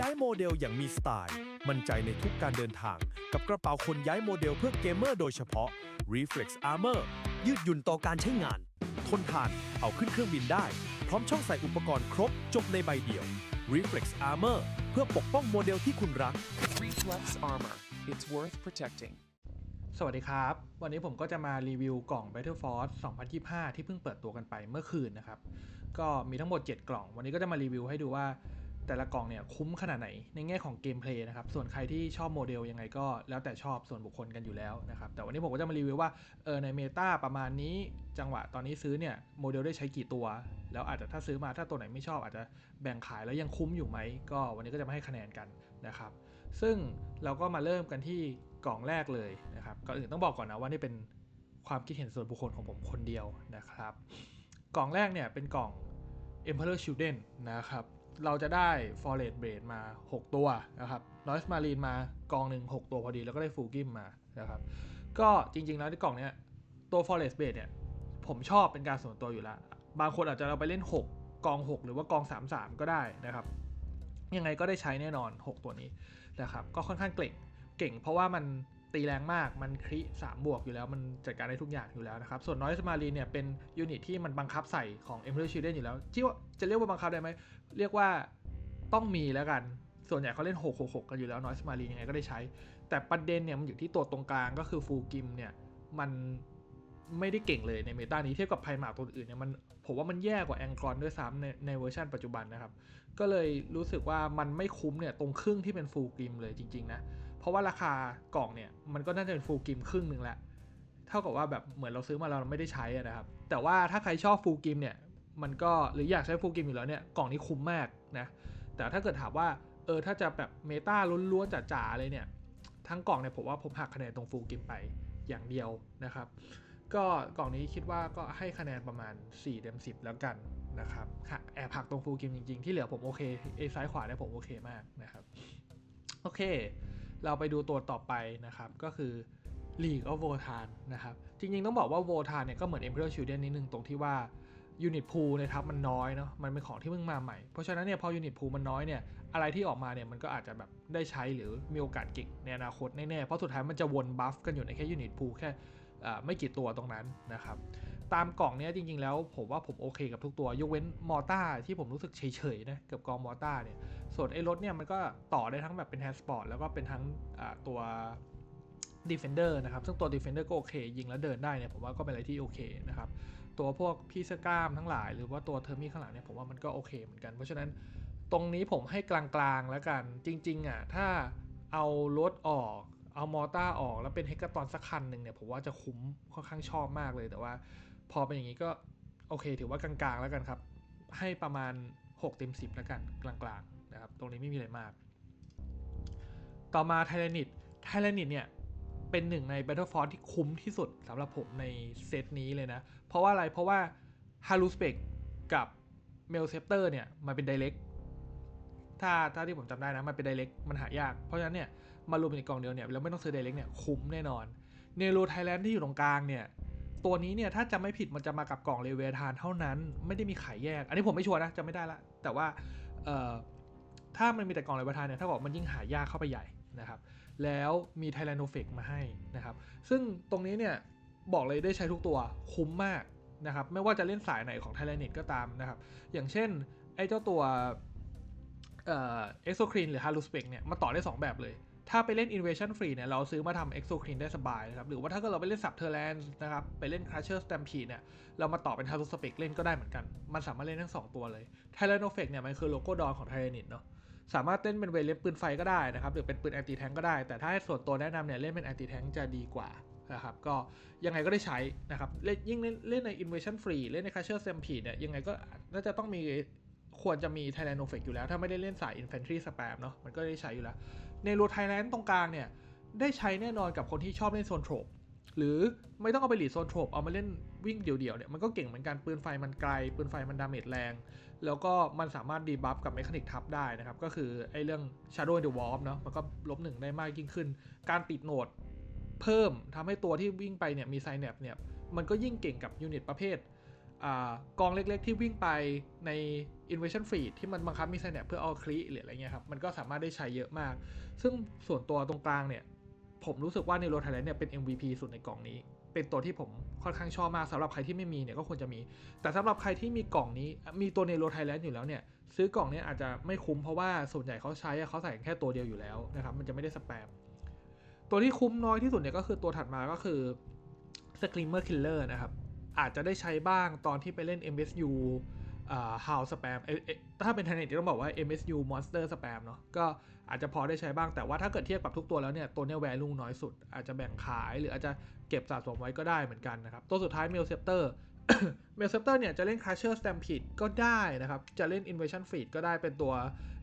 ย้ายโมเดลอย่างมีสไตล์ มั่นใจในทุกการเดินทาง กับกระเป๋าคนย้ายโมเดลเพื่อเกมเมอร์โดยเฉพาะ Reflex Armor ยืดหยุ่นต่อการใช้งาน ทนทานเอาขึ้นเครื่องบินได้ พร้อมช่องใส่อุปกรณ์ครบจบในใบเดียว Reflex Armor เพื่อปกป้องโมเดลที่คุณรัก Reflex armor. It's worth protecting. สวัสดีครับ วันนี้ผมก็จะมารีวิวกล่อง Battleforce 2025 ที่เพิ่งเปิดตัวกันไปเมื่อคืนนะครับ ก็มีทั้งหมด 7 กล่อง วันนี้ก็จะมารีวิวให้ดูว่า แต่ละกล่องเนี่ยคุ้มขนาดไหนในแง่ของเกมเพลย์นะครับ ส่วนใครที่ชอบโมเดลยังไงก็แล้วแต่ชอบส่วนบุคคลกันอยู่แล้วนะครับ แต่วันนี้ผมก็จะมารีวิวว่าเออในเมตาประมาณนี้จังหวะตอนนี้ซื้อเนี่ยโมเดลได้ใช้กี่ตัว แล้วอาจจะถ้าซื้อมาถ้าตัวไหนไม่ชอบอาจจะแบ่งขายแล้วยังคุ้มอยู่ไหมก็วันนี้ก็จะมาให้คะแนนกันนะครับ ซึ่งเราก็มาเริ่มกันที่กล่องแรกเลยนะครับก่อนอื่นต้องบอกก่อนนะว่านี่เป็นความคิดเห็นส่วนบุคคลของผมคนเดียวนะครับ กล่องแรกเนี่ยเป็นกล่อง Emperor Children นะครับ เราจะได้ Forest Blade มา 6 ตัวนะครับ Noise Marine มากองหนึ่ง6ตัวพอดี แล้วก็ได้ Full Gim มานะครับก็จริง ๆ แล้วในกล่องเนี้ยตัว Forest Blade เนี่ยผมชอบเป็นการส่วนตัวอยู่แล้วบางคนอาจจะเราไปเล่น 6 กอง 6 หรือว่ากอง 3-3 ก็ได้นะครับ ยังไงก็ได้ใช้แน่นอน 6 ตัวนี้นะครับก็ค่อนข้างเก่งเก่งเพราะว่ามัน ตีแรงมากมันคริ3บวกอยู่แล้วมันจัดการได้ทุกอย่างอยู่แล้วนะครับส่วนน้อยสมารีเนี่ยเป็นยูนิตที่มันบังคับใส่ของ e m p e r o r Children อยู่แล้วที่ว่าจะเรียกว่าบังคับได้ไหมเรียกว่าต้องมีแล้วกัน ส่วนใหญ่เขาเล่น 6 6 6 กันอยู่แล้วน้อยสมารียังไงก็ได้ใช้ แต่ประเด็นเนี่ยมันอยู่ที่ตัวตรงกลางก็คือฟูกิมเนี่ยมันไม่ได้เก่งเลยในเมตานี้เทียบกับไพมาตัวอื่นเนี่ยมันผมว่ามันแย่กว่าแองกรอนด้วยซ้ำในในเวอร์ชันปัจจุบันนะครับ ก็เลยรู้สึกว่ามันไม่คุ้มเนี่ยตรงครึ่งที่เป็นฟูลกิมเลยจริง ๆ นะ เพราะว่าราคากล่องเนี่ยมันก็น่าจะเป็นฟูลกิมครึ่งหนึ่งแหละเท่ากับว่าแบบเหมือนเราซื้อมาเราไม่ได้ใช้อะนะครับ แต่ว่าถ้าใครชอบฟูลกิมเนี่ยมันก็หรืออยากใช้ฟูลกิมอยู่แล้วเนี่ยกล่องนี้คุ้มมากนะแต่ถ้าเกิดถามว่าเออถ้าจะแบบเมตาล้วนๆจ๋าๆเลยเนี่ยทั้งกล่องเนี่ยผมว่าผมหักคะแนนตรงฟูลกิมไปอย่างเดียวนะครับ ก็กล่องนี้คิดว่าก็ให้คะแนนประมาณ4เต็ม10 แล้วกันนะครับหักแอบหักตรงฟูลกิมจริงๆ ที่เหลือผมโอเคเอซ้ายขวาเนี่ยผมโอเคมากนะครับ โอเค เราไปดูตัวต่อไปนะครับก็คือ League of Votan นะครับจริงๆต้องบอกว่า Votan เนี่ยก็เหมือน Emperor Children นิดนึงตรงที่ว่ายูนิตพูในทับมันน้อยเนาะมันเป็นของที่เพิ่งมาใหม่ เพราะฉะนั้นเนี่ยพอยูนิตพูมันน้อยเนี่ยอะไรที่ออกมาเนี่ยมันก็อาจจะแบบได้ใช้หรือมีโอกาสเก่งในอนาคตแน่ๆเพราะสุดท้ายมันจะวนบัฟกันอยู่ในแค่ยูนิตพูแค่ไม่กี่ตัวตรงนั้นนะครับ ตามกล่องเนี้ยจริงๆแล้วผมว่าผมโอเคกับทุกตัวยกเว้นมอต้าที่ผมรู้สึกเฉยๆนะกับกองมอต้าเนี่ยส่วนไอ้รถเนี่ยมันก็ต่อได้ทั้งแบบเป็นแฮนด์สปอร์ตแล้วก็เป็นทั้งตัว Defender นะครับ ซึ่งตัว Defender ก็โอเค ยิงแล้วเดินได้เนี่ยผมว่าก็เป็นอะไรที่โอเคนะครับ ตัวพวกพี่เสื้อกล้ามทั้งหลาย หรือว่าตัวเทอร์มี่ข้างหลังเนี่ยผมว่ามันก็โอเคเหมือนกัน เพราะฉะนั้นตรงนี้ผมให้กลางๆแล้วกัน จริงๆอะถ้าเอารถออกเอามอต้าออกแล้วเป็นเฮก a ตอนสักคันหนึ่งเนี่ยผมว่าจะคุ้มค่อนข้างชอบมากเลยแต่ว่า พอเป็นอย่างนี้ก็โอเค ถือว่ากลางๆแล้วกันครับ ให้ประมาณ 6 เต็ม 10 แล้วกันกลางๆนะครับ ตรงนี้ไม่มีอะไรมาก ต่อมาไท r รนิ t ไท r รนิ t เนี่ยเป็นหนึ่งใน Battleforce ที่คุ้มที่สุดสำหรับผมในเซตนี้เลยนะ เพราะว่าอะไรเพราะว่า h a l u s p e c กับ m e l c e p t o r เนี่ยมันเป็น Direct ถ้าถ้าที่ผมจำได้นะ มันเป็น Direct มันหายาก เพราะฉะนั้นเนี่ยมารวมในกล่องเดียวเนี่ยแล้วไม่ต้องซื้อ Direct เนี่ยคุ้มแน่นอนเนโรไทยแลนด์ที่อยู่ตรงกลางเนี่ย ตัวนี้เนี่ยถ้าจะไม่ผิดมันจะมากับกล่องเลเวทานเท่านั้น ไม่ได้มีขายแยก อันนี้ผมไม่ชัวร์นะจะไม่ได้ละ แต่ว่าถ้ามันมีแต่กล่องเลเวทานเนี่ยถ้าบอกมันยิ่งหายากเข้าไปใหญ่นะครับ แล้วมีไท r a n o f e c มาให้นะครับ ซึ่งตรงนี้เนี่ยบอกเลยได้ใช้ทุกตัวคุ้มมากนะครับ ไม่ว่าจะเล่นสายไหนของไท r a n i t ก็ตามนะครับ อย่างเช่นไอ้เจ้าตัวเอ่อ Exocrine หรือ h a l u s p e c เนี่ยมาต่อได้ 2 แบบเลย ถ้าไปเล่น Invasion Free เนี่ยเราซื้อมาทำ Exocrine ได้สบายนะครับ หรือว่าถ้าเกิดเราไปเล่น Subterrans นะครับ ไปเล่น Crusher Stampede เนี่ย เรามาต่อเป็น h a l u s p e c เล่นก็ได้เหมือนกัน มันสามารถเล่นทั้ง 2 ตัวเลย t y r a n o f e c เนี่ยมันคือโลโก้ดอนของ t y r a n i t เนาะ สามารถเล่นเป็นเวเลนปืนไฟก็ได้นะครับ หรือเป็นปืนแอนตี้แทงก็ได้ แต่ถ้าให้ส่วนตัวแนะนำเนี่ยเล่นเป็นแอนตี้แทงจะดีกว่านะครับ ก็ยังไงก็ได้ใช้นะครับเล่นยิ่งเล่นเล่นใน Invasion Free เล่นใน Crusher Stampede เนี่ยยังไงก็น่าจะต้องมีควรจะมี Thailand o f e c อยู่แล้ว ถ้าไม่ได้เล่นสาย Infantry Spam เนาะมันก็ได้ใช้อยู่แล้ว ในรูไทยแลนด์ตรงกลางเนี่ย ได้ใช้แน่นอนกับคนที่ชอบเล่นโซนโทรปหรือไม่ต้องเอาไปหลีดโซนโทรปเอามาเล่นวิ่งเดี่ยวๆเนี่ยมันก็เก่งเหมือนกันปืนไฟมันไกล ปืนไฟมันดาเมจแรง แล้วก็มันสามารถดีบัฟกับเมคานิกทับได้นะครับ ก็คือไอ้เรื่อง Shadow in the Warp เนาะมันก็ลบหนึ่งได้มากยิ่งขึ้น การติดโหนดเพิ่มทำให้ตัวที่วิ่งไปเนี่ยมีไซแนปเนี่ยมันก็ยิ่งเก่งกับยูนิตประเภท อกองเล็กๆที่วิ่งไปใน Invasion Feed ที่มันบังคับมี Synapse เพื่อเอาคลิหรืออะไรเงี้ยครับ มันก็สามารถได้ใช้เยอะมาก ซึ่งส่วนตัวตรงกลางเนี่ย ผมรู้สึกว่า Nero Thailand เนี่ยเป็น MVP สุดในกล่องนี้ เป็นตัวที่ผมค่อนข้างชอบมากสำหรับใครที่ไม่มีเนี่ยก็ควรจะมี แต่สำหรับใครที่มีกล่องนี้ มีตัว Nero Thailand อยู่แล้วเนี่ย ซื้อกล่องนี้อาจจะไม่คุ้มเพราะว่าส่วนใหญ่เขาใช้เขาใส่แค่ตัวเดียวอยู่แล้วนะครับ มันจะไม่ได้สแปม ตัวที่คุ้มน้อยที่สุดเนี่ยก็คือตัวถัดมาก็คือ Screamer Killer นะครับ อาจจะได้ใช้บ้างตอนที่ไปเล่น MSU อ่า How Spam เอ่อเอ่อถ้าเป็นไทยเน็ตต้องบอกว่า MSU Monster Spam เนาะก็อาจจะพอได้ใช้บ้างแต่ว่าถ้าเกิดเทียบกับทุกตัวแล้วเนี่ย ตัวเนี้ย value น้อยสุด อาจจะแบ่งขายหรืออาจจะเก็บสะสมไว้ก็ได้เหมือนกันนะครับ ตัวสุดท้าย Mail Scepter Mail Scepter เนี่ยจะเล่น Crusher Stampede ก็ได้นะครับ จะเล่น Invasion Fleet ก็ได้เป็นตัว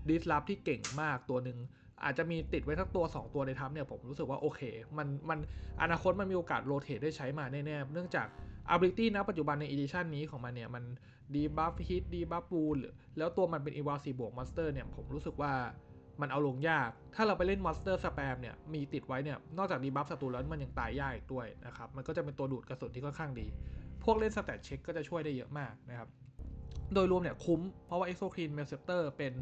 Disrupt ที่เก่งมากตัวหนึ่ง อาจจะมีติดไว้ทั้งตัว 2 ตัวในทัพเนี่ยผมรู้สึกว่าโอเค มันมันอนาคตมันมีโอกาสโรเตทได้ใช้มาแน่ๆ เนื่องจาก ability นะปัจจุบันใน edition นี้ของมันเนี่ยมัน debuff hit debuff wound แล้วตัวมันเป็น evasive บวก monster เนี่ยผมรู้สึกว่ามันเอาลงยาก ถ้าเราไปเล่น monster spam เนี่ยมีติดไว้เนี่ยนอกจาก debuff ศัตรูแล้วมันยังตายยากอีกด้วยนะครับมันก็จะเป็นตัวดูดกระสุนที่ค่อนข้างดี พวกเล่น stat check ก็จะช่วยได้เยอะมากนะครับโดยรวมเนี่ยคุ้ม เพราะว่า exocrine m e l c e p t e r เป็น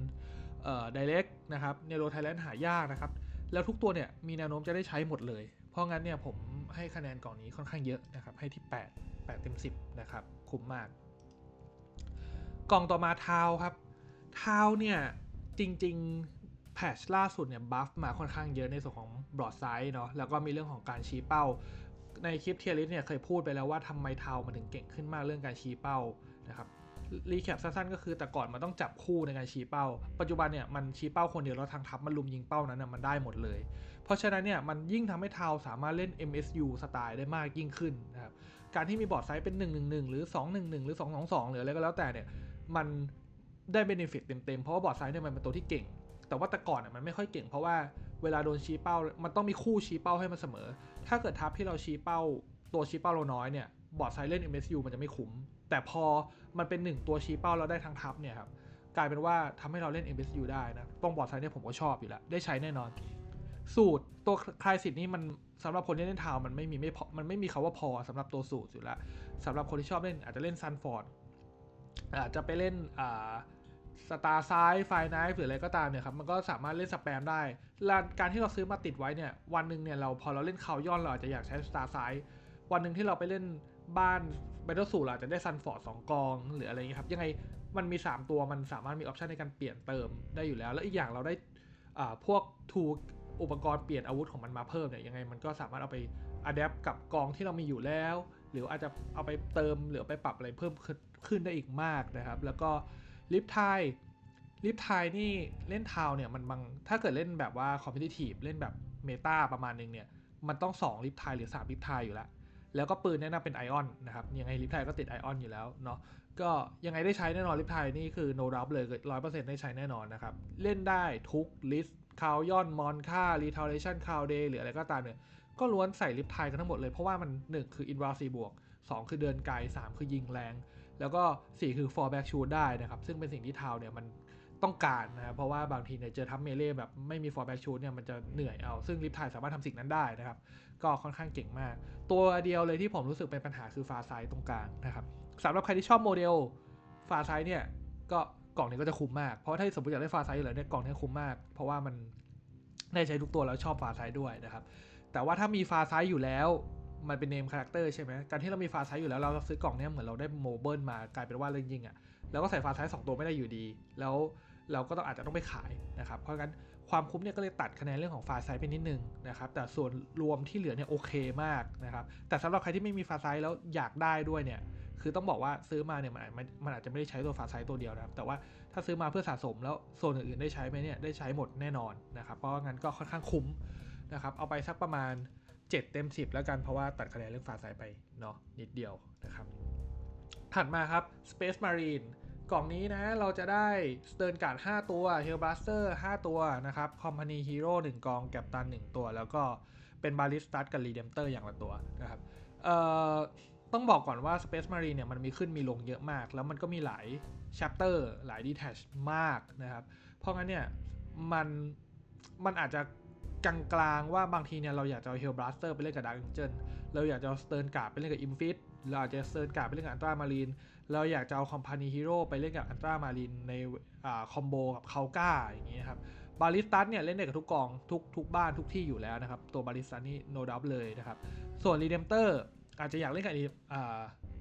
เอ่อ direct นะครับ Nero Thailand หายากนะครับแล้วทุกตัวเนี่ยมีแนวโน้มจะได้ใช้หมดเลย เพราะงั้นเนี่ยผมให้คะแนนกล่องนี้ค่อนข้างเยอะนะครับให้ที่ 8 8เต็ม10นะครับคุ้มมาก กล่องต่อมาเท้าครับเท้าเนี่ยจริงๆแพชล่าสุดเนี่ยบัฟมาค่อนข้างเยอะในส่วนของบรอดไซด์เนาะแล้วก็มีเรื่องของการชี้เป้า ในคลิปเทียริสเนี่ยเคยพูดไปแล้วว่าทำไมเทามันถึงเก่งขึ้นมากเรื่องการชี้เป้านะครับรีแคปสั้นๆก็คือแต่ก่อนมันต้องจับคู่ในการชี้เป้า ปัจจุบันเนี่ยมันชี้เป้าคนเดียวแล้วทางทัพมันลุมยิงเป้านั้นนะมันได้หมดเลย เพราะฉะนั้นเนี่ยมันยิ่งทำให้เทาสามารถเล่น MSU สไตล์ได้มากยิ่งขึ้นนะครับ การที่มีบอร์ดไซส์เป็น 111 หรือ 211 หรือ 222 หรืออะไรก็แล้วแต่เนี่ย มันได้เบนฟิตเต็มๆ เพราะว่าบอร์ดไซส์เนี่ยมันเป็นตัวที่เก่ง แต่ว่าแต่ก่อนน่ะมันไม่ค่อยเก่งเพราะว่าเวลาโดนชี้เป้า มันต้องมีคู่ชี้เป้าให้มันเสมอ ถ้าเกิดทัพที่เราชี้เป้า ตัวชี้เป้าเราน้อยเนี่ยบอร์ดไซส์เล่น MSU มันจะไม่คุ้ม แต่พอมันเป็นหนึ่งตัวชี้เป้าแล้วได้ทั้งทัพเนี่ยครับกลายเป็นว่าทำให้เราเล่น MSU ได้นะ ตรงบอร์ดไซส์เนี่ยผมก็ชอบอยู่แล้ว ได้ใช้แน่นอน สูตรตัวคลายสิทธิ์นี่มันสำหรับคนที่เล่นทาวมันไม่มีไม่พอมันไม่มีคาว่าพอสำหรับตัวสูตรอยู่แล้วสำหรับคนที่ชอบเล่นอาจจะเล่นซันฟอร์ดอาจจะไปเล่นอ่าสตาร์ไซด์ไฟไนท์หรืออะไรก็ตามเนี่ยครับมันก็สามารถเล่นสแปมได้การที่เราซื้อมาติดไว้เนี่ยวันหนึ่งเนี่ยเราพอเราเล่นคาวย่อนเราอาจจะอยากใช้สตาร์ไซด์วันหนึ่งที่เราไปเล่นบ้านเบทเทิลสูตรอาจจะได้ซันฟอร์ดสองกองหรืออะไรอย่างเงี้ยครับยังไงมันมี 3 ตัวมันสามารถมีออปชันในการเปลี่ยนเติมได้อยู่แล้ว แล้วอีกอย่างเราได้พวกทู อุปกรณ์เปลี่ยนอาวุธของมันมาเพิ่มเนี่ยยังไงมันก็สามารถเอาไปอัดแอปกับกองที่เรามีอยู่แล้ว หรืออาจจะเอาไปเติมหรือไปปรับอะไรเพิ่มขึ้นได้อีกมากนะครับ แล้วก็ลิฟทายลิฟทายนี่เล่นทาวเนี่ยมันบางถ้าเกิดเล่นแบบว่าคอมเพ t ทีฟเล่นแบบเมตาประมาณนึงเนี่ยมันต้อง 2 ลิฟทายหรือ 3 ลิฟทายอยู่แล้ว แล้วก็ปืนแนะนำเป็นไอออนนะครับยังไงลิฟทายก็ติดไอออนอยู่แล้วเนาะก็ยังไงได้ใช้แน่นอนลิฟไทยนี่คือ no doubt เลยร้อยเปอร์เซ็นต์ได้ใช้แน่นอนนะครับ เล่นได้ทุกลิสต์ คาวยอนมอนค่ารีทาเลชันคาวเดย์หรืออะไรก็ตามเนี่ยก็ล้วนใส่ลิฟไทยกันทั้งหมดเลย เพราะว่ามัน 1 คืออินวาซีบวก 2 คือเดินไกล 3 คือยิงแรง แล้วก็ 4 คือ for back shoot ได้นะครับ ซึ่งเป็นสิ่งที่ทาวเนี่ยมันต้องการนะครับเพราะว่าบางทีเนี่ยเจอทัพเมเล่แบบไม่มี for back shoot เนี่ยมันจะเหนื่อยเอา ซึ่งลิฟไทยสามารถทำสิ่งนั้นได้นะครับ ก็ค่อนข้างเก่งมาก ตัวเดียวเลยที่ผมรู้สึกเป็นปัญหาคือฟาไซตรงกลางนะครับสำหรับใครที่ชอบโมเดลฟาไซเนี่ยก็ กล่องนี้ก็จะคุ้มมาก เพราะถ้าสมมติอยากได้ฟาไซด์อยู่แล้วเนี่ยกล่องนี้คุ้มมาก เพราะว่ามันได้ใช้ทุกตัวแล้วชอบฟาไซด์ด้วยนะครับ แต่ว่าถ้ามีฟาไซด์อยู่แล้วมันเป็นเนมคาแรคเตอร์ใช่ไหมการที่เรามีฟาไซด์อยู่แล้วเราซื้อกล่องเนี้ยเหมือนเราได้โมเบิลมากลายเป็นว่าเรื่องยิงอะ่ะแล้วก็ใส่ฟาไซด์สองตัวไม่ได้อยู่ดี แล้วเราก็ต้องอาจจะต้องไปขายนะครับ เพราะงั้นความคุ้มเนี่ยก็เลยตัดคะแนนเรื่องของฟาไซด์ไปนิดนึงนะครับ แต่ส่วนรวมที่เหลือเนี่ยโอเคมากนะครับ แต่สำหรับใครที่ไม่มีฟาไซด์แล้วอยากได้ด้วยเนี่ย คือต้องบอกว่าซื้อมาเนี่ยมันอาจมันอาจจะไม่ได้ใช้ตัวฟาไซต์ตัวเดียวนะครับ แต่ว่าถ้าซื้อมาเพื่อสะสมแล้วโซนอื่นๆได้ใช้ไหมเนี่ยได้ใช้หมดแน่นอนนะครับเพราะว่างั้นก็ค่อนข้างคุ้มนะครับเอาไปสักประมาณ 7 เต็ม 10 แล้วกันเพราะว่าตัดคะแนนเรื่องฟาไซต์ไปเนาะนิดเดียวนะครับถัดมาครับ Space Marine กล่องนี้นะเราจะได้สเต r ร์นการ์ด5ตัว Hellblaster 5ตัวนะครับ Company Hero 1กองแกปตัน 1 ตัว แล้วก็เป็น Ballistas กับ Redemptor อย่างละตัวนะครับเอ่อ ต้องบอกก่อนว่า Space Marine เนี่ยมันมีขึ้นมีลงเยอะมาก แล้วมันก็มีหลาย chapter หลาย detach มากนะครับ เพราะงั้นเนี่ยมันมันอาจจะกลางๆว่าบางทีเนี่ยเราอยากจะเอา Hellblaster ไปเล่นกับ Dark Angel เราอยากจะเอา Stern Guard ไปเล่นกับ Infit เราอาจจะเซิร์นการ์ไปเล่นกับอันตรามารีนเราอยากจะเอาคอมพานีฮีโร่ไปเล่นกับอันตรามารีนในอ่าคอมโบกับเคาก้าอย่างนี้นะครับบาริสตัสเนี่ยเล่นได้กับทุกกองทุกทุกบ้านทุกที่อยู่แล้วนะครับ ตัวบาริสตัสนี่ no doubt เลยนะครับ ส่วนรีเดมเต อาจจะอยากเล่นกับ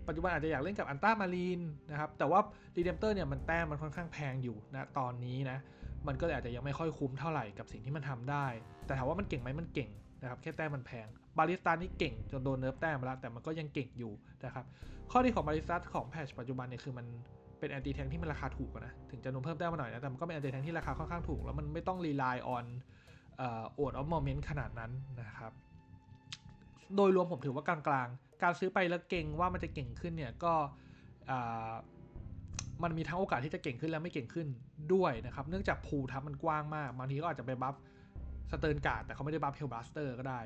ปัจจุบันอาจจะอยากเล่นกับอันต้ามารีนนะครับ แต่ว่ารีเดมเตอร์เนี่ยมันแต้มมันค่อนข้างแพงอยู่นะตอนนี้นะ มันก็อาจจะยังไม่ค่อยคุ้มเท่าไหร่กับสิ่งที่มันทำได้ แต่ถามว่ามันเก่งไหมมันเก่งนะครับแค่แต้มมันแพง บาริสตัสนี่เก่งจนโดนเนิร์ฟแต้มมาแล้ว แต่มันก็ยังเก่งอยู่นะครับข้อดีของบาริสตัสของแพชปัจจุบันเนี่ยคือมันเป็นแอนตี้แทงที่มันราคาถูกนะถึงจะนุ่มเพิ่มแต้มมาหน่อยนะแต่มันก็เป็นแอนตี้แทงที่ราคาค่อนข้างถูกแล้วมันไม่ต้องรีไลน์ออนโอดออฟโมเมนต์ขนาดนั้นนะครับโดยรวมผมถือว่ากลาง การซื้อไปแล้วเก่งว่ามันจะเก่งขึ้นเนี่ยก็มันมีทั้งโอกาสที่จะเก่งขึ้นและไม่เก่งขึ้นด้วยนะครับ เนื่องจากพูทับมันกว้างมากบางทีก็อาจจะไปบัฟสเติร์นการ์ดแต่เขาไม่ได้บัฟเฮลบ a สเตอร์ก็ได้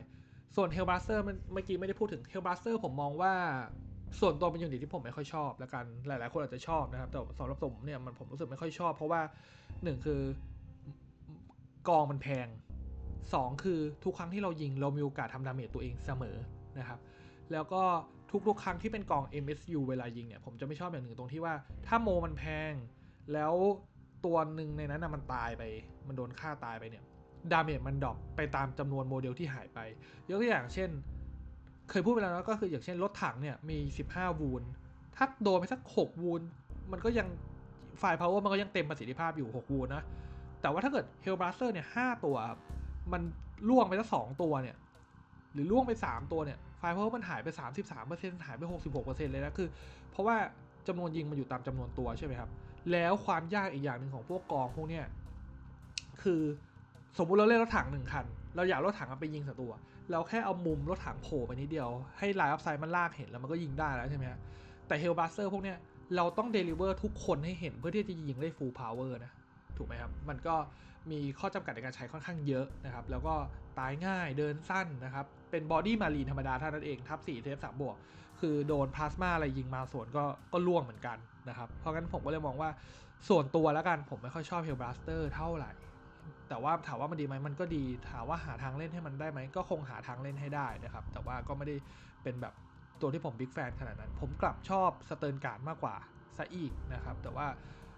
ส่วนเฮลบ a สเตอร์มันเมื่อกี้ไม่ได้พูดถึงเฮลบ a สเตอร์ผมมองว่าส่วนตัวเป็นยูนิตที่ผมไม่ค่อยชอบแล้วกันหลาย ๆ คนอาจจะชอบนะครับ แต่สำหรับผมเนี่ยมันผมรู้สึกไม่ค่อยชอบ เพราะว่าหนึ่งคือกองมันแพง 2 คือทุกครั้งที่เรายิงเรามีโอกาสทำดาเมจตัวเองเสมอนะครับ แล้วก็ทุกๆ ครั้งที่เป็นกล่อง MSU เวลายิงเนี่ย ผมจะไม่ชอบอย่างหนึ่งตรงที่ว่า ถ้าโมมันแพง แล้วตัวหนึ่งในนั้นนะมันตายไป มันโดนฆ่าตายไปเนี่ย ดาเมจมันดรอปไปตามจำนวนโมเดลที่หายไป ยกตัวอย่างเช่น เคยพูดไปแล้วนะก็คืออย่างเช่นรถถังเนี่ยมี 15 วูนถ้าโดนไปสัก 6 วูนมันก็ยังไฟล์พาวเวอร์มันก็ยังเต็มประสิทธิภาพอยู่ 6 วูนนะ แต่ว่าถ้าเกิดเฮลบ a สเตอร์เนี่ยห้าตัว มันล่วงไปสักสองตัวเนี่ย หรือล่วงไป 3 ตัวเนี่ย ไฟล์พาวเวอร์มันหายไป 33%หายไป 66%เลยนะคือ เพราะว่าจำนวนยิงมันอยู่ตามจำนวนตัวใช่ไหมครับ แล้วความยากอีกอย่างหนึ่งของพวกกองพวกเนี้ยคือสมมุติเราเล่นรถถังหนึ่งคัน เราอยากรถถังเอาไปยิงศัตรูเราแค่เอามุมรถถังโผล่ไปนิดเดียว ให้ไลน์อัพไซด์มันลากเห็นแล้วมันก็ยิงได้แล้วใช่ไหมฮะแต่เฮลบ a สเตอร์พวกเนี้ยเราต้องเดลิเวอร์ทุกคนให้เห็นเพื่อที่จะยิงได้ฟูลพาวเวอร์นะถูกไหมครับ มันก็มีข้อจำกัดในการใช้ค่อนข้างเยอะนะครับ แล้วก็ตายง่ายเดินสั้นนะครับ เป็นบอดี้มารีนธรรมดาเท่านั้นเอง ทับ4เทป3บวก คือโดนพลาสมาอะไรยิงมาสวนก็ก็ล่วงเหมือนกันนะครับ เพราะงั้นผมก็เลยมองว่าส่วนตัวแล้วกันผมไม่ค่อยชอบเฮลบ a สเตอร์เท่าไหร่ แต่ว่าถามว่ามันดีไหมมันก็ดี ถามว่าหาทางเล่นให้มันได้ไหมก็คงหาทางเล่นให้ได้นะครับ แต่ว่าก็ไม่ได้เป็นแบบตัวที่ผมบิ๊กแฟนขนาดนั้น ผมกลับชอบสเติร์นการ์ดมากกว่าซะอีกนะครับ แต่ว่า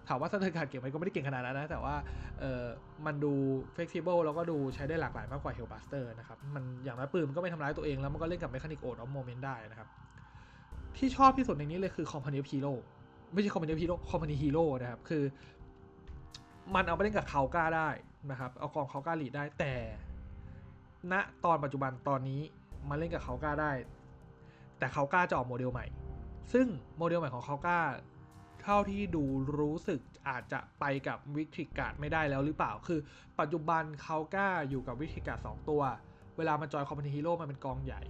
ถามว่าสเติร์นการ์ดเก่งไหมก็ไม่ได้เก่งขนาดนั้นนะ แต่ว่าเออมันดู flexible แล้วก็ดูใช้ได้หลากหลายมากกว่า Hellbuster นะครับ มันอย่างน้อยปืนมันก็ไม่ทำร้ายตัวเองแล้วมันก็เล่นกับ Mechanic Ode of Moment ได้นะครับ ที่ชอบที่สุดในนี้เลยคือ Company of Hero ไม่ใช่ Company of Hero Company Hero นะครับคือ มันเอาไปเล่นกับเขาก้าได้นะครับเอากองเขาก้าลีดได้แต่ณตอนปัจจุบันตอนนี้มาเล่นกับเขาก้าได้ แต่เขาก้าจะออกโมเดลใหม่ ซึ่งโมเดลใหม่ของเขาก้า ท่าที่ดูรู้สึกอาจจะไปกับวิกฤตการ์ดไม่ได้แล้วหรือเปล่า คือ ปัจจุบันเขาก้าอยู่กับวิกฤตการ์ดสองตัว เวลามันจอยคอมพานีฮีโร่มันเป็นกองใหญ่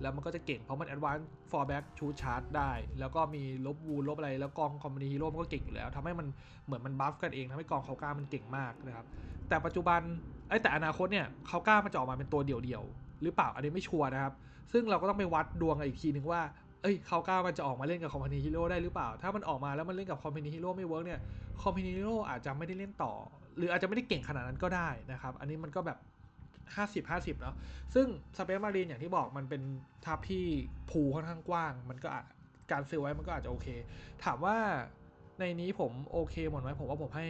แล้วมันก็จะเก่งเพราะมันแอดวานซ์ฟอร์แบ็กชูชาร์จได้ แล้วก็มีลบวูลลบอะไร แล้วกองคอมพานีฮีโร่มันก็เก่งอยู่แล้วทำให้มันเหมือนมันบัฟกันเองทำให้กองเขาก้ามันเก่งมากนะครับ แต่ปัจจุบันไอ้แต่อนาคตเนี่ยเขาก้ามันจะออกมาเป็นตัวเดี่ยวๆหรือเปล่าอันนี้ไม่ชัวร์นะครับ ซึ่งเราก็ต้องไปวัดดวงกันอีกทีนึงว่า เอ้ยเขากล้ามันจะออกมาเล่นกับคอมพานีฮีโร่ได้หรือเปล่า ถ้ามันออกมาแล้วมันเล่นกับคอมพานีฮีโร่ไม่เวิร์กเนี่ยคอมพานีฮีโร่อาจจะไม่ได้เล่นต่อ หรืออาจจะไม่ได้เก่งขนาดนั้นก็ได้นะครับ อันนี้มันก็แบบ 50 50 เนาะซึ่งสเปซมารีนอย่างที่บอกมันเป็นทับที่ภูค่อนข้างกว้าง มันก็อาจการซื้อไว้มันก็อาจจะโอเค ถามว่าในนี้ผมโอเคหมดไหมผมว่าผมให้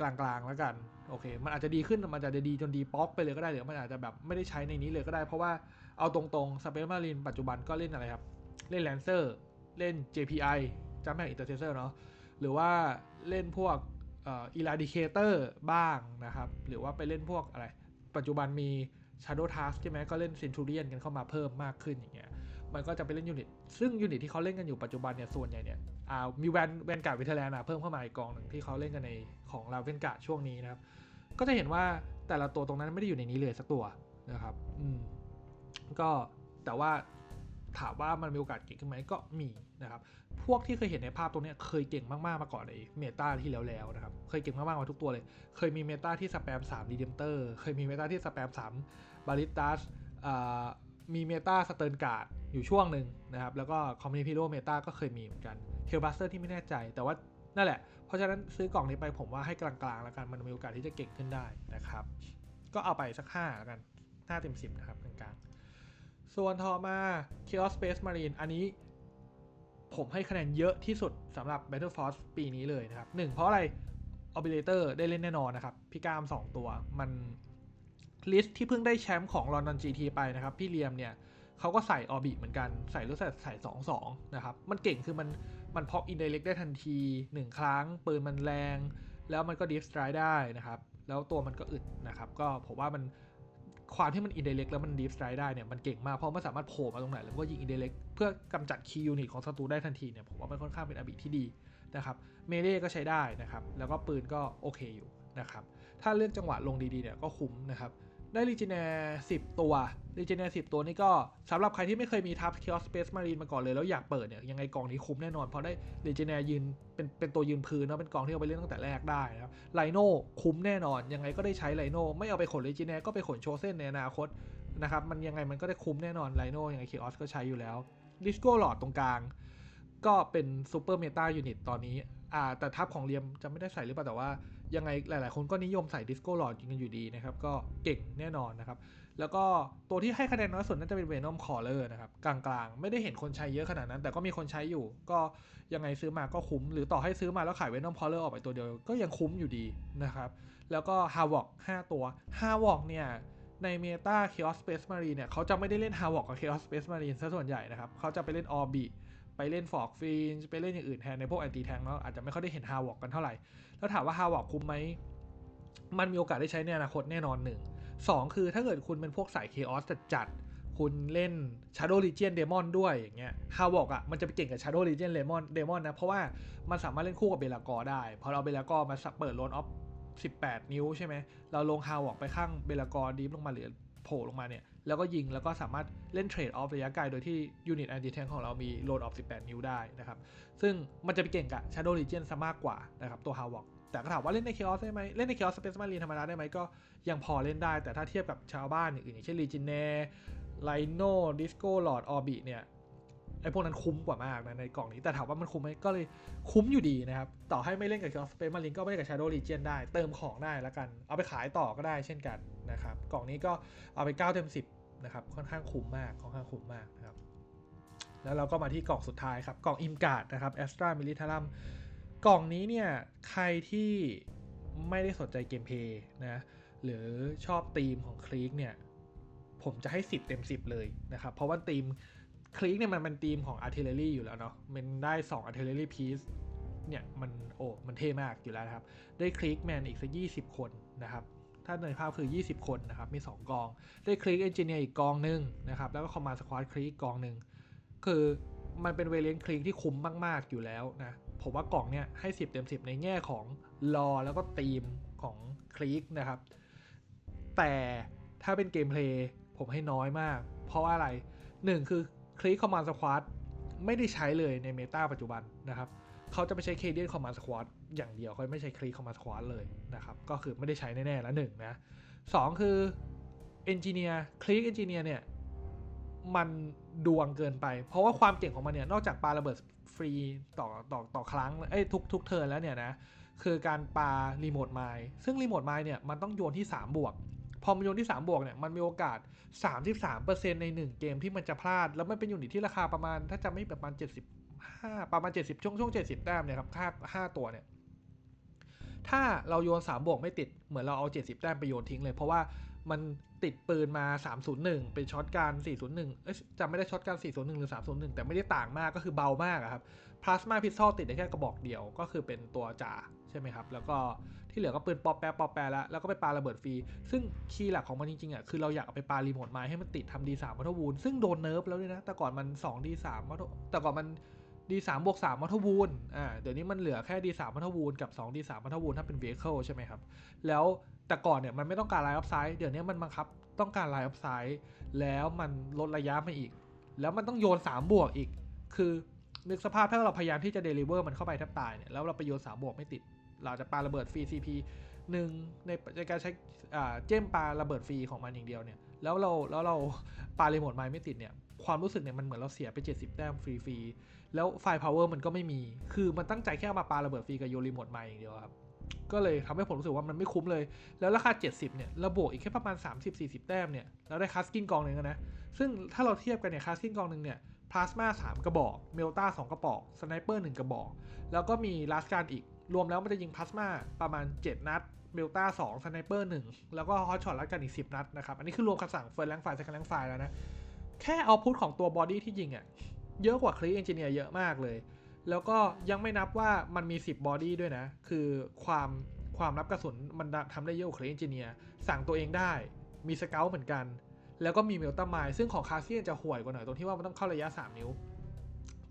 กลางๆแล้วกันโอเค มันอาจจะดีขึ้นมันอาจจะดีจนดีป๊อกไปเลยก็ได้หรือมันอาจจะแบบไม่ได้ใช้ในนี้เลยก็ได้เพราะว่าเอาตรงๆสเปซมารีนปัจจุบันก็เล่นอะไรครับ เล่น Lancer เล่น JPI จำแม่ Intercessor เนาะหรือว่าเล่นพวกเอ่อ Eradicator บ้างนะครับ หรือว่าไปเล่นพวกอะไร ปัจจุบันมี Shadow Task ใช่ไหมก็เล่น Centurion กันเข้ามาเพิ่มมากขึ้นอย่างเงี้ยมันก็จะไปเล่นยูนิต ซึ่งยูนิตที่เขาเล่นกันอยู่ปัจจุบันเนี่ย ส่วนใหญ่เนี่ยอ่ามีแวนแวนการ์ดวิเทแลนด์เพิ่มเข้ามาอีกกองหนึ่งที่เขาเล่นกันในของลาเวนการ์ดช่วงนี้นะครับ ก็จะเห็นว่าแต่ละตัวตรงนั้นไม่ได้อยู่ในนี้เลยสักตัวนะครับ อืม ก็แต่ว่า ถามว่ามันมีโอกาสเก่งขึ้นไหมก็มีนะครับ พวกที่เคยเห็นในภาพตรงนี้เคยเก่งมากๆมาก่อนในเมตาที่แล้วๆนะครับ เคยเก่งมากๆมาทุกตัวเลย เคยมีเมตาที่สแปม3รีเดมเตอร์ เคยมีเมตาที่สแปม3บาริตัสมีเมตาสเติร์นการ์ดอยู่ช่วงหนึ่งนะครับ แล้วก็คอมมินิโ r เมตาก็เคยมีเหมือนกันเทลบัสเตอร์ที่ไม่แน่ใจ แต่ว่านั่นแหละ เพราะฉะนั้นซื้อกล่องนี้ไปผมว่าให้กลางๆ แล้วกันมันมีโอกาสที่จะเก่งขึ้นได้นะครับ ก็เอาไปสัก5แล้วกัน5เต็ม10นะครับกลางๆ ส่วนต่อมา Chaos Space Marine อันนี้ผมให้คะแนนเยอะที่สุดสำหรับ Battle Force ปีนี้เลยนะครับหนึ่งเพราะอะไร Obligator ได้เล่นแน่นอนนะครับ พี่กาม 2 ตัวมันลิสต์ที่เพิ่งได้แชมป์ของ London GT ไปนะครับ พี่เลียมเนี่ยเขาก็ใส่ออบิเหมือนกันใส่รู้สึกใส่2-2นะครับ มันเก่งคือมันมันพอกอินเดเล็กได้ทันที 1 ครั้ง ปืนมันแรง แล้วมันก็ดิฟสไตร์ได้นะครับ แล้วตัวมันก็อึดนะครับ ก็ผมว่ามัน ความที่มันอินเดเล็กแล้วมันดิฟสไตร์ได้เนี่ยมันเก่งมากเพราะมันสามารถโผล่มาตรงไหน แล้วก็ยิงอินเดเล็กเพื่อกำจัดคีย์ยูนิตของศัตรูได้ทันทีเนี่ยผมว่ามันค่อนข้างเป็นอบิที่ดีนะครับเมเล่ก็ใช้ได้นะครับแล้วก็ปืนก็โอเคอยู่นะครับถ้าเลือกจังหวะลงดีๆเนี่ยก็คุ้มนะครับ ได้ลีเจเนียสิตัวลีเจเนียสิตัวนี้ก็สำหรับใครที่ไม่เคยมีทับคิออสเปซมารีนมาก่อนเลยแล้วอยากเปิดเนี่ยยังไงกองนี้คุ้มแน่นอน เพราะได้ลีเจเนียยืนเป็นเป็นตัวยืนพื้นนะเป็นกองที่เอาไปเล่นตั้งแต่แรกได้นะครับไลโน่คุ้มแน่นอน ยังไงก็ได้ใช้ไลโน่ไม่เอาไปขนลีเจเนียก็ไปขนโชเซนในอนาคตนะครับมันยังไงมันก็ได้คุ้มแน่นอนไลโน่ยังไงเคิออสก็ใช้อยู่แล้วดิสโก้หลอดตรงกลาง ก็เป็นซูเปอร์เมตายูนิตตอนนี้อ่าแต่ทับของเรียมจะไม่ได้ใส่หรือเปล่าแต่ว่า ยังไงหลาย ๆ คนก็นิยมใส่ดิสโก้หลอดกันอยู่ดีนะครับ ก็เก่งแน่นอนนะครับ แล้วก็ตัวที่ให้คะแนนน้อยสุดน่าจะเป็นเวนอมคอร์เลอร์นะครับ กลางๆ ไม่ได้เห็นคนใช้เยอะขนาดนั้น แต่ก็มีคนใช้อยู่ ก็ยังไงซื้อมาก็คุ้ม หรือต่อให้ซื้อมาแล้วขายเวนอมคอร์เลอร์ออกไปตัวเดียวก็ยังคุ้มอยู่ดีนะครับ แล้วก็ฮาวอก5ตัวฮาวอกเนี่ยในเมตา Chaos Space Marine เนี่ยเขาจะไม่ได้เล่นฮาวอกกับ Chaos Space Marine ซะส่วนใหญ่นะครับ เขาจะไปเล่นออบิไปเล่นฟอกฟีนไปเล่นอย่างอื่นแทนในพวกแอนตี้แทงเนาะอาจจะไม่ค่อยได้เห็นฮาวอกกันเท่าไหร่ แล้วถามว่าฮาวอกคุ้มไหมมันมีโอกาสได้ใช้ในอนาคตแน่นอนหนึ่งสองคือถ้าเกิดคุณเป็นพวกสาย Chaos จัดจัดคุณเล่น Shadow Legion Demon ด้วยอย่างเงี้ยฮาวอกอะมันจะไปเก่งกับ Shadow Legion Demon Demon นะ เพราะว่ามันสามารถเล่นคู่กับเบลากอได้ พอเราเบลากอมาเปิดโลนออฟ18 นิ้วใช่ไหม เราลงฮาวอกไปข้างเบลากอดีฟลงมาเหลือโผล่ลงมาเนี่ย แล้วก็ยิงแล้วก็สามารถเล่นเทรดออฟระยะไกลโดยที่ยูนิตแอนตี้แทงของเรามีโหลนออฟ18 นิ้วได้นะครับ ซึ่งมันจะไปเก่งกับ Shadow Legion ซะมากกว่านะครับตัว h a w o k แต่ก็ถามว่าเล่นใน Chaos ได้ไหมเล่นใน Chaos Space Marine ธรรมดาได้ไหมก็ยังพอเล่นได้ แต่ถ้าเทียบกับชาวบ้านอื่นอย่างเช่น Legionnaire Lino Disco Lord Orbit เนี่ยไอพวกนั้นคุ้มกว่ามากนะในกล่องนี้แต่ถามว่ามันคุ้มไหมก็เลยคุ้มอยู่ดีนะครับ ต่อให้ไม่เล่นกับ Chaos Space Marine ก็ไม่เล่นกับ Shadow Legion ได้ เติมของได้แล้วกัน เอาไปขายต่อก็ได้เช่นกันนะครับ กล่องนี้ก็เอาไป 9 เต็ม 10 นะครับค่อนข้างคุ้มมากค่อนข้างคุ้มมากนะครับแล้วเราก็มาที่กล่องสุดท้ายครับ กล่อง i m g a r d นะครับ Astra Militarum กล่องนี้เนี่ยใครที่ไม่ได้สนใจเกมเพย์นะหรือชอบธีมของคลีกเนี่ยผมจะให้ 10 เต็ม 10 เลยนะครับ เพราะว่าธีมคลีกเนี่ยมันเป็นธีมของ artillery อยู่แล้วเนาะมันได้2 artillery piece เนี่ยมันโอ้มันเท่มากอยู่แล้วนะครับ ได้คลีกแมนอีกสัก20 คนนะครับ ถ้าในภาพคือ 20 คนนะครับ มี 2 กอง ได้คลีกเอนจิเนียร์อีกกองหนึ่งนะครับ แล้วก็คอมมานด์สควอตคลีกกองหนึ่ง คือมันเป็นเวเลนคลีกที่คุ้มมาก ๆ อยู่แล้วนะ ผมว่ากล่องเนี่ยให้ 10 เต็ม 10 ในแง่ของรอแล้วก็ธีมของคลีกนะครับ แต่ถ้าเป็นเกมเพลย์ผมให้น้อยมาก เพราะว่าอะไร 1 คือคลีกคอมมานด์สควอตไม่ได้ใช้เลยในเมตาปัจจุบันนะครับ เขาจะไปใช้เคเดียนคอมมานด์สควอต อย่างเดียวเขาไม่ใช้คลีกคอมมาสควอตเลยนะครับ ก็คือไม่ได้ใช้แน่ๆแล้วหนึ่งนะสองคือเอนจิเนียร์คลีกเอนจิเนียร์เนี่ย มันดวงเกินไป เพราะว่าความเก่งของมันเนี่ย นอกจากปาระเบิดฟรีต่อต่อต่อครั้งเอ้ยทุกทุกเทิร์นแล้วเนี่ยนะ คือการปารีโมทไมล์ซึ่งรีโมทไมล์เนี่ยมันต้องโยนที่ 3 บวก พอมันโยนที่ 3 บวกเนี่ยมันมีโอกาส 33%ใน 1 เกมที่มันจะพลาด แล้วมันเป็นยูนิตที่ราคาประมาณถ้าจะไม่ประมาณ75ประมาณ 70 ช่วงช่วง 70 แต้มเนี่ยครับค่า5ตัวเนี่ย ถ้าเราโยน 3 บวกไม่ติดเหมือนเราเอา 70 แต้มไปโยนทิ้งเลย เพราะว่ามันติดปืนมา 301 เป็นช็อตการ 401เอ้ยจำไม่ได้ช็อตการ 401 หรือ 301 แต่ไม่ได้ต่างมากก็คือเบามากครับพลาสมาพิสตอลติดได้แค่กระบอกเดียวก็คือเป็นตัวจ่าใช่ไหมครับ แล้วก็ที่เหลือก็ปืนปอแปะปอแปะแล้ว แล้วก็ไปปาระเบิดฟรี ซึ่งคีย์หลักของมันจริงๆอะคือเราอยากเอาไปปารีโมทไม้ให้มันติดทำ D3 มัทวูลซึ่งโดนเนิร์ฟแล้วด้วยนะแต่ก่อนมัน2 D3 มัทแต่ก่อนมัน D3 บวก3มัทวูลอ่าเดี๋ยวนี้มันเหลือแค่ D3 มัทวูลกับ 2 D3 มัทวูลถ้าเป็น vehicle ใช่ไหมครับ แล้วแต่ก่อนเนี่ยมันไม่ต้องการไลน์ออฟไซด์เดี๋ยวนี้มันบังคับต้องการไลน์ออฟไซด์แล้วมันลดระยะมาอีก แล้วมันต้องโยน 3 บวกอีก คือนึกสภาพถ้าเราพยายามที่จะเดลิเวอร์มันเข้าไปแทบตายเนี่ยแล้วเราไปโยน 3 บวกไม่ติด เราจะปาระเบิดฟรี CP หนึ่งในการใช้เจมปาระเบิดฟรีของมันอย่างเดียวเนี่ยแล้วเราแล้วเราปารีโมทไมล์ไม่ติดเนี่ย ความรู้สึกเนี่ยมันเหมือนเราเสียไป 70 แต้มฟรีๆ แล้วไฟล์พาวเวอร์มันก็ไม่มี คือมันตั้งใจแค่มาปาระเบิดฟรีกับโยรีโมทมล์อย่างเดียวครับ ก็เลยทำให้ผมรู้สึกว่ามันไม่คุ้มเลย แล้วราคา 70 เนี่ยราบวกอีกแค่ประมาณ 30-40 แต้มเนี่ยเราได้คัสกิ้งกองหนึ่งแล้วนะ ซึ่งถ้าเราเทียบกันเนี่ยคัสกิ้งกองหนึ่งเนี่ยพลาสมา3กระบอก เมลตา2กระบอกสไนเปอร์1กระบอก แล้วก็มีลาสการอีก รวมแล้วมันจะยิงพลาสมาประมาณ 7 นัด เมลตา2สไนเปอร์1แล้วก็ฮอตช็อตลาสการอีก 10 นัดนะครับ อันนี้คือรวมคำสั่งเฟิร์นแรงไฟล์เซคันแรงไฟล์แล้วนะ แค่เอาพุทของตัวบอดี้ที่ยิงอะ่ะเยอะกว่าคลีเอนจิเนียร์เยอะมากเลย แล้วก็ยังไม่นับว่ามันมี 10 บอดี้ด้วยนะ คือความความรับกระสุนมันทำได้เยอะกว่าคลีเอนจิเนียร์สั่งตัวเองได้ มีสเกลเหมือนกัน แล้วก็มีเมลตัมไมซึ่งของคาเซียนจะห่วยกว่าหน่อยตรงที่ว่ามันต้องเข้าระยะ 3 นิ้ว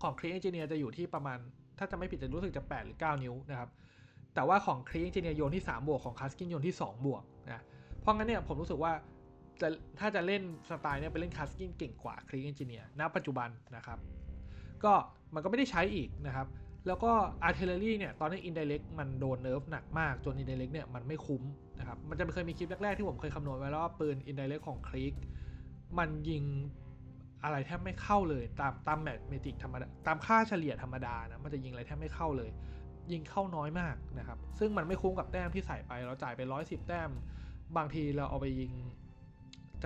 ของคลีเอนจิเนียร์จะอยู่ที่ประมาณ ถ้าจะไม่ผิดจะรู้สึกจะ 8 หรือ 9 นิ้วนะครับ แต่ว่าของคลีเอนจิเนียร์โยนที่3บวกของคาสกินโยนที่ 2 บวกนะ เพราะงั้นเนี่ยผมรู้สึกว่า จะถ้าจะเล่นสไตล์เนี่ยไปเล่นคาสกินเก่งกว่าคลีเอนจิเนียร์ณปัจจุบันนะครับ ก็มันก็ไม่ได้ใช้อีกนะครับ แล้วก็ artillery เนี่ย ตอนนี้ indirect มันโดนเนิร์ฟหนักมาก จน indirect เนี่ย มันไม่คุ้มนะครับ มันจะเคยมีคลิปแรกๆที่ผมเคยคำนวณไว้แล้วว่าปืน indirect ของคลิกมันยิงอะไรแทบไม่เข้าเลย ตามตามแมทเมติกธรรมดาตามค่าเฉลี่ยธรรมดานะมันจะยิงอะไรแทบไม่เข้าเลย ยิงเข้าน้อยมากนะครับ ซึ่งมันไม่คุ้มกับแต้มที่ใส่ไปเราจ่ายไป 110 แต้ม บางทีเราเอาไปยิง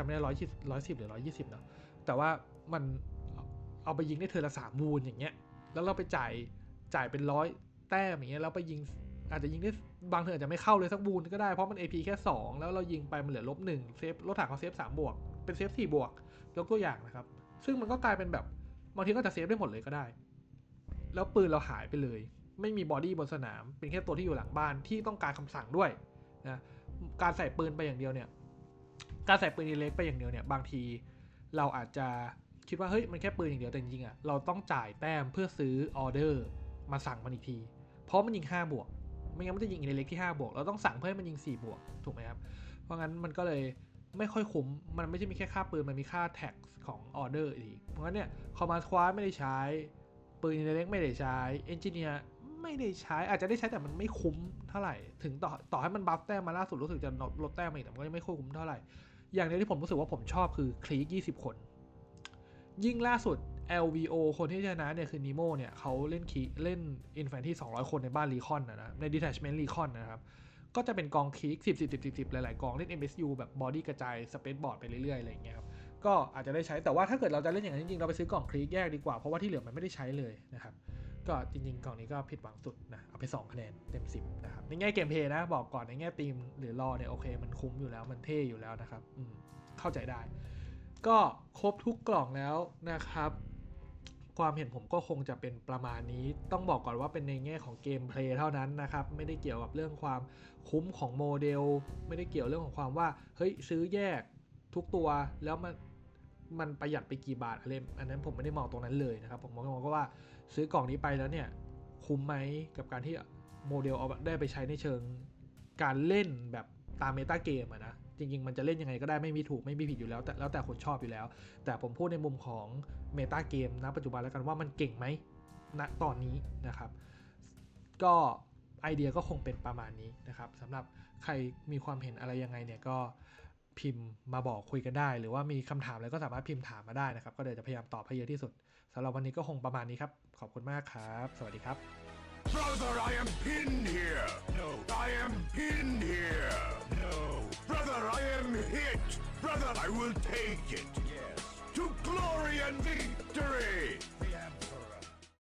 ำไม่ได้ร้อยสิบร้อยสิบหรือร้อยยี่สิบเนาะแต่ว่ามันเอาไปยิงได้เทอละสามวูนอย่างเงี้ย แล้วเราไปจ่ายจ่ายเป็นร้อยแต้มอย่างเงี้ยแล้วไปยิงอาจจะยิงได้บางเทออาจจะไม่เข้าเลยสักบูนก็ได้เพราะมัน AP แค่ 2 แล้วเรายิงไปมันเหลือลบหนึ่งเซฟรถถังเขาเซฟ3บวกเป็นเซฟ4บวกยกตัวอย่างนะครับ ซึ่งมันก็กลายเป็นแบบบางทีก็จะเซฟได้หมดเลยก็ได้ แล้วปืนเราหายไปเลย ไม่มีบอดี้บนสนาม เป็นแค่ตัวที่อยู่หลังบ้านที่ต้องการคำสั่งด้วยนะการใส่ปืนไปอย่างเดียวเนี่ย การใส่ปืนเล็กไปอย่างเดียวเนี่ยบางทีเราอาจจะคิดว่าเฮ้ยมันแค่ปืนอย่างเดียวแต่จริงๆอะเราต้องจ่ายแต้มเพื่อซื้อออเดอร์มาสั่งมันอีกที เพราะมันยิง 5 บวก ไม่งั้นมันจะยิงอิเล็กที่ 5 บวก เราต้องสั่งเพื่อให้มันยิง 4 บวก ถูกไหมครับ เพราะงั้นมันก็เลยไม่ค่อยคุ้ม มันไม่ใช่มีแค่ค่าปืน มันมีค่าแท็กของออเดอร์อีก เพราะงั้นเนี่ยคอมมานด์ควาไม่ได้ใช้ ปืนอิเล็กไม่ได้ใช้เอนจิเนียร์ไม่ได้ใช้อาจจะได้ใช้แต่มันไม่คุ้มเท่าไหร่ ถึงต่อต่อให้มันบัฟแต้มมาล่าสุดรู้สึกจะลดแต้มอีกแต่มันก็ยังไม่ค่อยคุ้มเท่าไหร่ อย่างเดียวที่ผมรู้สึกว่าผมชอบคือคลีก20 คน ยิ่งล่าสุด LVO คนที่ชนะเนี่ยคือนิโมเนี่ยเขาเล่นคีเล่นอินแฟนที่ 200 คนในบ้านรีคอนนะนะใน Detachment รีคอนนะครับ ก็จะเป็นกองคลีก10 10 10 10 10 หลาย ๆ กองเล่น MSU แบบบอดี้กระจายสเปซบอร์ดไปเรื่อย ๆ อะไรอย่างเงี้ยครับ ก็อาจจะได้ใช้แต่ว่าถ้าเกิดเราจะเล่นอย่างนั้นจริง ๆ เราไปซื้อกล่องคลีกแยกดีกว่า เพราะว่าที่เหลือมันไม่ได้ใช้เลยนะครับ ก็จริงๆกล่องนี้ก็ผิดหวังสุดนะเอาไป 2 คะแนนเต็ม 10 นะครับ ในแง่เกมเพลย์นะ บอกก่อนในแง่ทีมหรือรอเนี่ยโอเค มันคุ้มอยู่แล้วมันเท่อยู่แล้วนะครับอืมเข้าใจได้ ก็ครบทุกกล่องแล้วนะครับ ความเห็นผมก็คงจะเป็นประมาณนี้ ต้องบอกก่อนว่าเป็นในแง่ของเกมเพลย์เท่านั้นนะครับ ไม่ได้เกี่ยวกับเรื่องความคุ้มของโมเดล ไม่ได้เกี่ยวเรื่องของความว่าเฮ้ยซื้อแยกทุกตัวแล้วมันมันประหยัดไปกี่บาทอะไรอันนั้นผมไม่ได้มองตรงนั้นเลยนะครับ ผมมองก็ว่า ซื้อกล่องนี้ไปแล้วเนี่ย คุ้มไหมกับการที่โมเดลเอาได้ไปใช้ในเชิงการเล่นแบบตามเมตาเกมอะนะจริง ๆ มันจะเล่นยังไงก็ได้ไม่มีถูกไม่มีผิดอยู่แล้ว แต่แล้วแต่คนชอบอยู่แล้ว แต่ผมพูดในมุมของเมตาเกมนะปัจจุบันแล้วกันว่ามันเก่งไหมณตอนนี้นะครับ ก็ไอเดียก็คงเป็นประมาณนี้นะครับสำหรับใครมีความเห็นอะไรยังไงเนี่ยก็พิมพ์มาบอกคุยกันได้ หรือว่ามีคำถามอะไรก็สามารถพิมพ์ถามมาได้นะครับ ก็เดี๋ยวจะพยายามตอบให้เยอะที่สุด สำหรับวันนี้ก็คงประมาณนี้ครับ ขอบคุณมากครับ สวัสดีครับ Brother, I am pinned here. No. I am pinned here. No. Brother, I am hit. Brother, I will take it. Yes. To glory and victory.